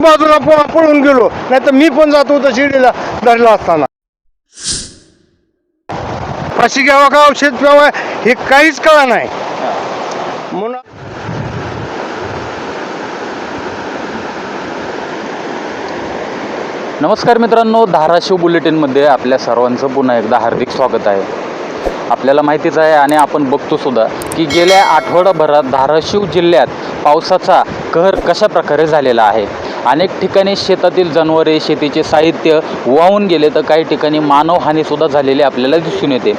बाजूला प- पळून गेलो. नाही तर मी पण जातो होतो शिर्डीला धरला असताना. फाशी घ्यावा का औषध प्यावा हे काहीच कळा नाही. म्हणून नमस्कार मित्रांनो धाराशिव बुलेटिनमध्ये आपल्या सर्वांचं पुन्हा एकदा हार्दिक स्वागत आहे. आपल्याला माहितीच आहे आणि आपण बघतो सुद्धा की गेल्या आठवडाभरात धाराशिव जिल्ह्यात पावसाचा कहर कशा प्रकारे झालेला आहे. अनेक ठिकाणी शेतातील जनावरे शेतीचे साहित्य वाहून गेले तर काही ठिकाणी मानवहानीसुद्धा झालेली आपल्याला दिसून येते.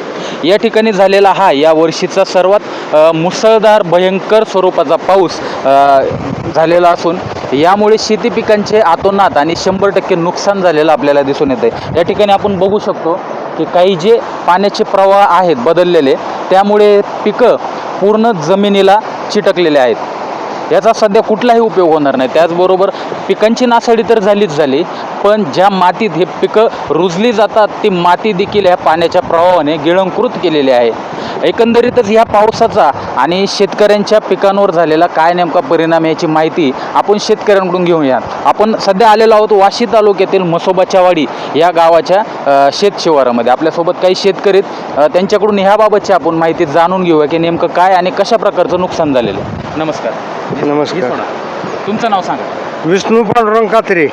या ठिकाणी झालेला हा या वर्षीचा सर्वात मुसळधार भयंकर स्वरूपाचा पाऊस झालेला असून यामुळे शेती पिकांचे आतोनात आणि शंभर टक्के नुकसान झालेलं आपल्याला दिसून येते या ठिकाणी आपण बघू शकतो की काही जे पाण्याचे प्रवाह आहेत बदललेले त्यामुळे पिकं पूर्ण जमिनीला चिटकलेले आहेत. याचा सध्या कुठलाही उपयोग होणार नाही. त्याचबरोबर पिकांची नासाडी तर झालीच झाली पण ज्या मातीत हे पिकं रुजली जातात ती माती देखील ह्या पाण्याच्या प्रवाहाने गिळंकृत केलेली आहे. एकंदरीतच ह्या पावसाचा आणि शेतकऱ्यांच्या पिकांवर झालेला काय नेमका परिणाम याची माहिती आपण शेतकऱ्यांकडून घेऊया आपण सध्या आलेलो आहोत वाशी तालुक्यातील म्हसोबाच्या वाडी या गावाच्या शेत शिवारामध्ये. आपल्यासोबत काही शेतकरी त्यांच्याकडून ह्याबाबतची आपण माहिती जाणून घेऊया की नेमकं काय आणि कशा प्रकारचं नुकसान झालेलं आहे. नमस्कार. नमस्कार. तुमचं नाव सांगा. विष्णू पांडुरंग कात्रे.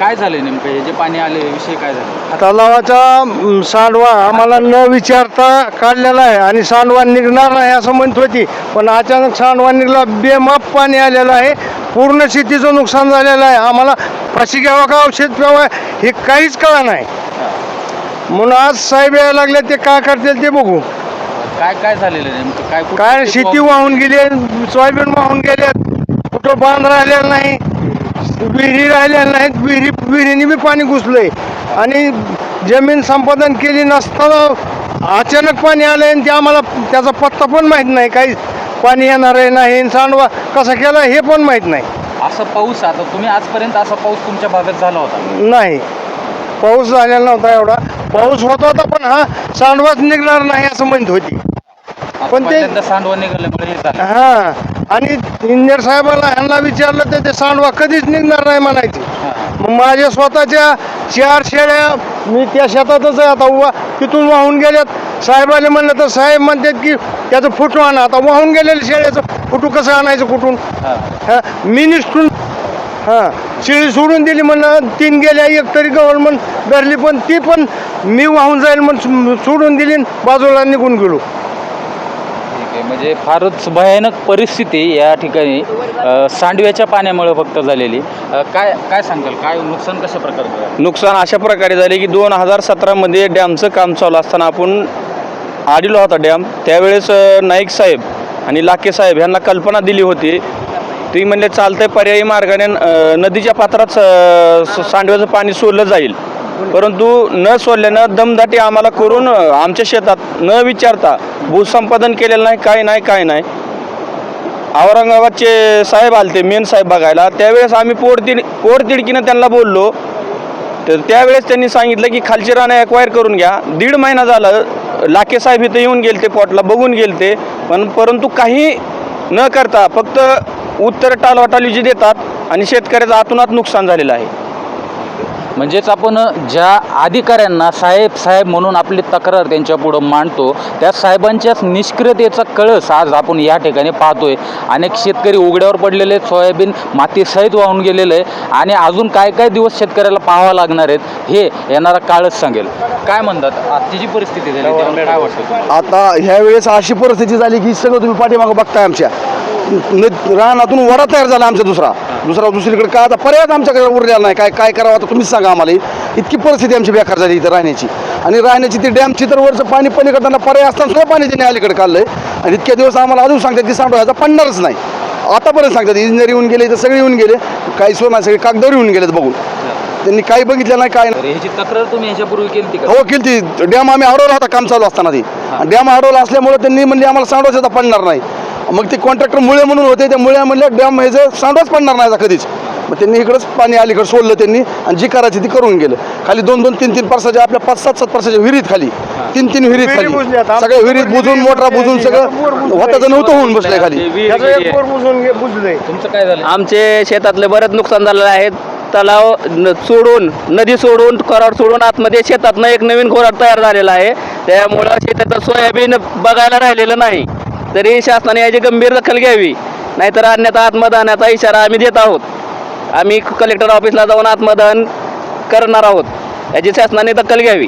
काय झालं नेमकं? हे जे पाणी आले विषय काय झाले? तलावाचा म, सांडवा आम्हाला न विचारता काढलेला आहे आणि सांडवा निघणार नाही असं म्हणत होती. पण अचानक सांडवा निघला बेमाप पाणी आलेलं आहे. पूर्ण शेतीचं नुकसान झालेलं आहे. आम्हाला फाशी घ्यावा का औषध प्यावा हे काहीच कळा नाही. म्हणून आज साहेब यायला लागले ते काय करतील ते बघू. काय काय झालेलं आहे नेमकं? काय कुठं- काय शेती वाहून गेली सोयाबीन वाहून गेले कुठं बांध राहिलेला नाही विहिरी राहिलेल्या नाहीत विहिरी विहिरीने बी पाणी घुसलंय. आणि जमीन संपादन केली नसताना अचानक पाणी आलंय आणि ते आम्हाला त्याचा पत्ता पण माहीत नाही. काही पाणी येणार आहे नाही आणि सांडवा कसा केला हे पण माहीत नाही. असं पाऊस आता तुम्ही आजपर्यंत असा पाऊस तुमच्या भागात झाला होता? नाही. पाऊस झालेला नव्हता एवढा. पाऊस होत होता पण हा सांडवाच निघणार नाही असं म्हणत होती. पण ते- सांडवा निघाल्यामुळे हे आणि इंजिनियर साहेबाला ह्यांना विचारलं तर ते सांडवा कधीच निघणार नाही म्हणायचे. मग माझ्या स्वतःच्या चार शेळ्या मी त्या शेतातच आहे. आता वा तिथून वाहून गेल्यात. साहेबाला म्हणलं तर साहेब म्हणतात की त्याचं फुटू आणा. आता वाहून गेलेलं शेळ्याचं फुटू कसं आणायचं कुठून? हां. मी निष्ठून हां. शेळी सोडून दिली म्हणलं तीन गेल्या एक तरी गव्हर्नमेंट धरली पण ती पण मी वाहून जाईल म्हणून सोडून दिली बाजूला निघून गेलो. ओके म्हणजे फारच भयानक परिस्थिती या ठिकाणी अ, सांडव्याच्या पाण्यामुळे फक्त झालेली. अ, काय काय सांगाल? काय नुकसान कशा प्रकारे झालं? नुकसान अशा प्रकारे झाले की दोन हजार सतरामध्ये डॅमचं काम चालू असताना आपण आडिलो होता डॅम. त्यावेळेस अ, नाईक साहेब आणि लाके साहेब यांना कल्पना दिली होती. ती म्हणले चालतंय पर्यायी मार्गाने अ, नदीच्या पात्रात अ, स- सांडव्याचं पाणी सोडलं जाईल. परंतु न सोडल्यानं दमदाटी आम्हाला करून आमच्या शेतात न विचारता भूसंपादन केलेलं नाही काय नाही काय नाही. औरंगाबादचे साहेब आलते मेन साहेब बघायला. त्यावेळेस आम्ही पोरतिड पोटतिडकीनं त्यांना बोललो. तर त्यावेळेस त्यांनी सांगितलं की खालची राणं एक्वायर करून घ्या. दीड महिना झाला लाके साहेब इथं येऊन गेलते पोटला बघून गेलते. पण परंतु काही न करता फक्त उत्तर टालवाटाली जी देतात आणि शेतकऱ्याचं आतून आत नुकसान झालेलं आहे. म्हणजेच आपण ज्या अधिकाऱ्यांना साहेब साहेब म्हणून आपली तक्रार त्यांच्या पुढं मांडतो त्या साहेबांच्याच निष्क्रियतेचा कळस आज आपण या ठिकाणी पाहतोय. अनेक शेतकरी उघड्यावर पडलेले सोयाबीन मातीसहित वाहून गेलेलं आहे आणि अजून काय काय दिवस शेतकऱ्याला पाहावं लागणार आहेत हे येणारा काळच सांगेल. काय म्हणतात? आजची जी परिस्थिती झाली काय वाटतं आता ह्या वेळेस अशी परिस्थिती झाली की सगळं तुम्ही पाठीमागं बघताय आमच्या. रानातून वडा तयार झाला आमच्या दुसरा. दुसरा दुसरीकडे काय आता पर्याय आमच्याकडे उरलेला नाही. काय काय करावं आता तुम्हीच सांगा आम्हाला. इतकी परिस्थिती आमची बेकार झाली इथं राहण्याची. आणि राहण्याची ती डॅमची तर वरचं पाणी पलीकडताना पर्याय असताना सुद्धा पाणी त्यांनी अलीकडे काढलंय. आणि इतक्या दिवस आम्हाला अजून सांगतात की सांडो ह्याचा पडणारच नाही. आतापर्यंत सांगतात इंजिनियर येऊन गेले तर सगळे येऊन गेले. काही सोय सगळे कागदावर येऊन गेलेत बघून. त्यांनी काही बघितलं नाही काय नाही. ह्याची तक्रार तुम्ही ह्याच्यापूर्वी केली हो केली ती डॅम आम्ही अडवला होता काम चालू असताना ती. डॅम अडवला असल्यामुळे त्यांनी म्हणले आम्हाला सांडवाच आता पडणार नाही. मग ते कॉन्ट्रॅक्टर मुळे म्हणून होते त्या मुळे म्हणले डॅम ह्याचं सांडवाच पडणार नाही आता कधीच. मग त्यांनी इकडंच पाणी अलीकडे सोडलं त्यांनी आणि जी करायची ती करून गेलं. खाली दोन दोन तीन तीन परसाच्या आपल्या पाच सात सात परसाच्या विहिरीत खाली. तीन तीन विहिरीत. खाली. सगळ्या विहिरीत बुजून मोटरा बुजून सगळं होताचं नव्हतं होऊन बसलंय खाली. आहे. आमचे शेतातले बरेच नुकसान झालेले आहेत तलाव न- सोडून नदी सोडून खोराड सोडून आतमध्ये शेतातनं एक नवीन खोराड तयार झालेला आहे. त्यामुळं शेताचं सोयाबीन बघायला राहिलेलं नाही. तरी शासनाने याची गंभीर दखल घ्यावी. नाहीतर अन्यथा आत्मदानाचा इशारा आम्ही देत आहोत. आम्ही कलेक्टर ऑफिसला जाऊन आत्मदान करणार आहोत. याची शासनाने दखल घ्यावी.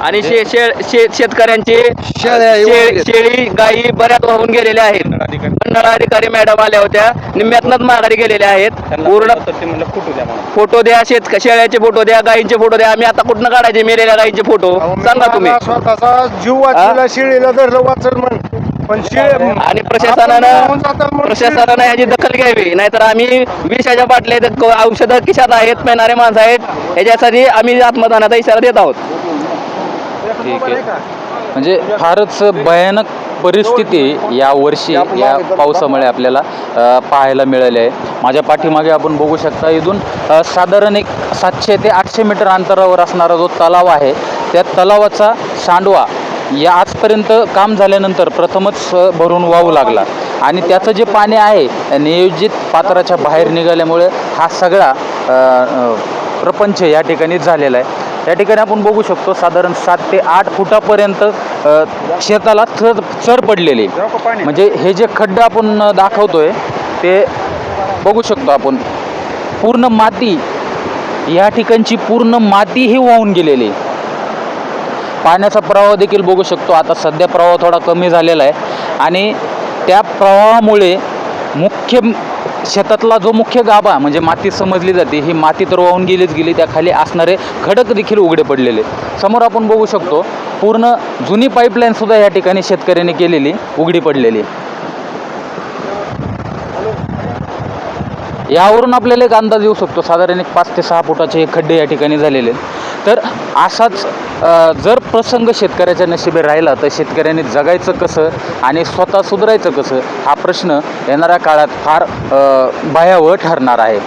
आणि शे शे शे शेतकऱ्यांचे शेळ्या शे- एवढ्या- शेळी गायी बऱ्याच वाहून गेलेल्या आहेत. मंडळ अधिकारी मॅडम आल्या होत्या. निम्म्यातनच माघारी गेलेल्या आहेत. पूर्ण फोटो द्या शेत शेळ्याचे फोटो द्या गायींचे फोटो द्या. आम्ही आता कुठनं काढायचे मेलेल्या गायींचे फोटो? सांगा तुम्ही. माझा स्वतःचा जीव वाचला शिळीला धरलं वाचल म्हण. पण शिळे आणि प्रशासनानं आपण जाताल म्हणून प्रशासनानं याची दखल घ्यावी. नाहीतर आम्ही विषाच्या बाटल्या औषधं खिशात आहेत पेणारे माणसं आहेत. याच्यासाठी आम्ही आत्मदानाचा इशारा देत आहोत. ठीक आहे. म्हणजे फारच भयानक परिस्थिती या वर्षी या पावसामुळे आपल्याला पाहायला मिळाली आहे. माझ्या पाठीमागे आपण बघू शकता इथून साधारण एक सातशे ते आठशे मीटर अंतरावर असणारा जो तलाव आहे त्या तलावाचा सांडवा या आजपर्यंत काम झाल्यानंतर प्रथमच भरून वाहू लागला. आणि त्याचं जे पाणी आहे नियोजित पात्राच्या बाहेर निघाल्यामुळे हा सगळा प्रपंच या ठिकाणी झालेला आहे. या ठिकाणी आपण बघू शकतो साधारण सात ते आठ फुटापर्यंत शेताला चढ चढ पडलेली. म्हणजे हे जे खड्डे आपण दाखवतोय ते बघू शकतो आपण पूर्ण माती या ठिकाणची पूर्ण माती ही वाहून गेलेली आहे. पाण्याचा प्रवाह देखील बघू शकतो आता सध्या प्रवाह थोडा कमी झालेला आहे आणि त्या प्रवाहामुळे मुख्य शेतातला जो मुख्य गाभा म्हणजे माती समजली जाते ही माती तर वाहून गेलीच गेली त्याखाली असणारे खडक देखील उघडे पडलेले. समोर आपण बघू शकतो पूर्ण जुनी पाईपलाईनसुद्धा या ठिकाणी शेतकऱ्याने केलेली उघडी पडलेली. यावरून आपल्याला एक अंदाज येऊ शकतो साधारण एक पाच ते सहा फुटाचे हे खड्डे या ठिकाणी झालेले आहेत. तर असाच जर प्रसंग शेतकऱ्याच्या नशिबे राहिला तर शेतकऱ्याने जगायचं कसं आणि स्वतः सुधारायचं कसं हा प्रश्न येणाऱ्या काळात फार भयावह ठरणार आहे